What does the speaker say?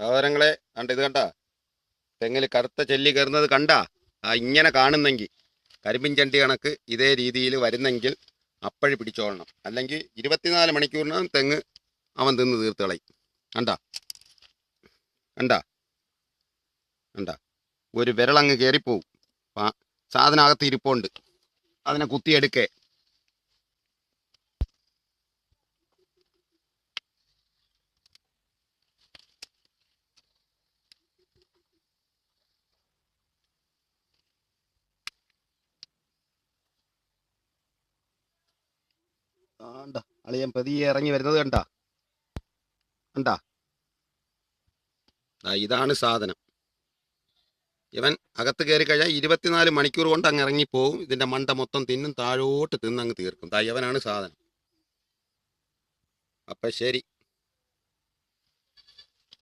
സഹോദരങ്ങളെ കണ്ട ഇത് കണ്ട? തെങ്ങിൽ കറുത്ത ചെല്ലി കയറുന്നത് കണ്ട? ആ ഇങ്ങനെ കാണുന്നെങ്കിൽ കരിമ്പിൻ ചണ്ടി കണക്ക് ഇതേ രീതിയിൽ വരുന്നെങ്കിൽ അപ്പഴി പിടിച്ചോളണം. അല്ലെങ്കിൽ ഇരുപത്തിനാല് മണിക്കൂറിനകം തെങ്ങ് അവൻ തിന്ന് തീർത്ത് കളയും. കണ്ട? കണ്ട? കണ്ട? ഒരു വിരളങ്ങ് കയറിപ്പോവും സാധനകത്ത് ഇരിപ്പുണ്ട്. അതിനെ കുത്തിയെടുക്കേ. അളിയൻ പതിയെ ഇറങ്ങി വരുന്നത് കണ്ട? കണ്ട? ഇതാണ് സാധനം. ഇവൻ അകത്ത് കയറി കഴിഞ്ഞാൽ ഇരുപത്തിനാല് മണിക്കൂർ കൊണ്ട് അങ്ങ് ഇറങ്ങിപ്പോവും ഇതിന്റെ മണ്ട മൊത്തം തിന്നും താഴോട്ട് തിന്നങ്ങ് തീർക്കും. ഇവനാണ് സാധനം. അപ്പൊ ശരി.